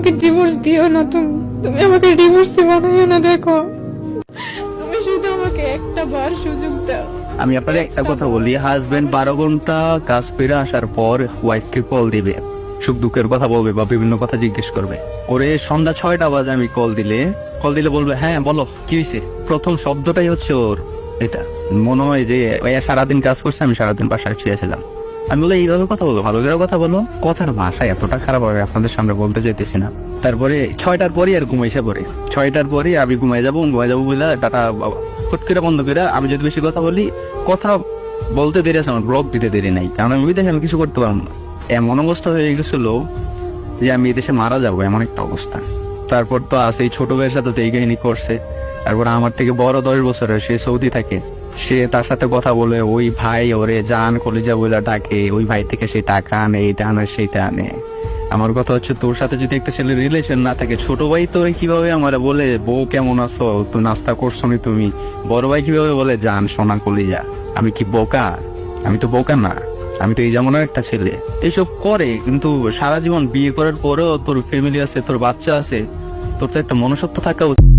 আমাকে ডিভোর্স দিও না তুমি। তুমি আমাকে ডিভোর্স বানাইও না দেখো। তুমি শুধু আমাকে একটা বার সুযোগ দাও। আমি আপনার একটা কথা বলি হাজবেন্ড বারো ঘণ্টা কাজ ফিরে আসার পর ওয়াইফকে কল দিবে। সুখ দুঃখের কথা বলবে বা বিভিন্ন কথা জিজ্ঞেস করবে। ওরে সন্ধ্যা ছয়টা বাজে আমি কল দিলে। কল দিলে বলবে হ্যাঁ বলো, কি হয়েছে প্রথম শব্দটাই হচ্ছে ওর এটা। মনে হয় যে সারাদিন কাজ করছে, আমি সারাদিন বাসায় শুয়েছিলাম আমি বলে, এইভাবে কথা বলো, ভালো করে কথা বলো। কথার ভাষা এতটা খারাপ হবে, আপনাদের সামনে বলতে চাইতেছি না। তারপরে ছয়টার পরই আর ঘুমাইসা পরে ছয়টার পরে আমি ঘুমাই যাব ঘুমাই যাব বলে টাটা বাবা ফট করে বন্ধ করে আমি যদি বেশি কথা বলি, কথা বলতে দেরি আছে, আমার ব্লক দিতে দেরি নাই। কারণ আমি বিদেশে আমি কিছু করতে পারব না। এমন অবস্থা হয়ে গেছিল যে আমি এই দেশে মারা যাব, এমন একটা অবস্থা। তারপর তো আছে, এই ছোট ভাইয়ের সাথে তো এই কাহিনী করছে। তারপর আমার থেকে বড় দশ বছরের সে সৌদি থাকে। সে তার সাথে কথা বলে, ওই ভাই ওরে জান কলিজা বলে ডাকে, ওই ভাই থেকে সে টাকা আনে, এইটা আনে, সেইটা আনে। আমার কথা হচ্ছে, তোর সাথে যদি একটা ছেলের রিলেশন না থাকে, ছোট ভাই তোর কীভাবে আমার বলে, বউ কেমন আছো? তো নাস্তা করছ নি তুমি। বড় ভাই কীভাবে বলে, জান, সোনা, কলিজা, আমি কি বোকা? আমি তো বোকা না, আমি তো এই যেমন একটা ছেলে। এইসব করে, কিন্তু সারা জীবন বিয়ে করার পরেও তোর ফ্যামিলি আছে, তোর বাচ্চা আছে, তোর তো একটা মনুষ্যত্ব থাকা উচিত।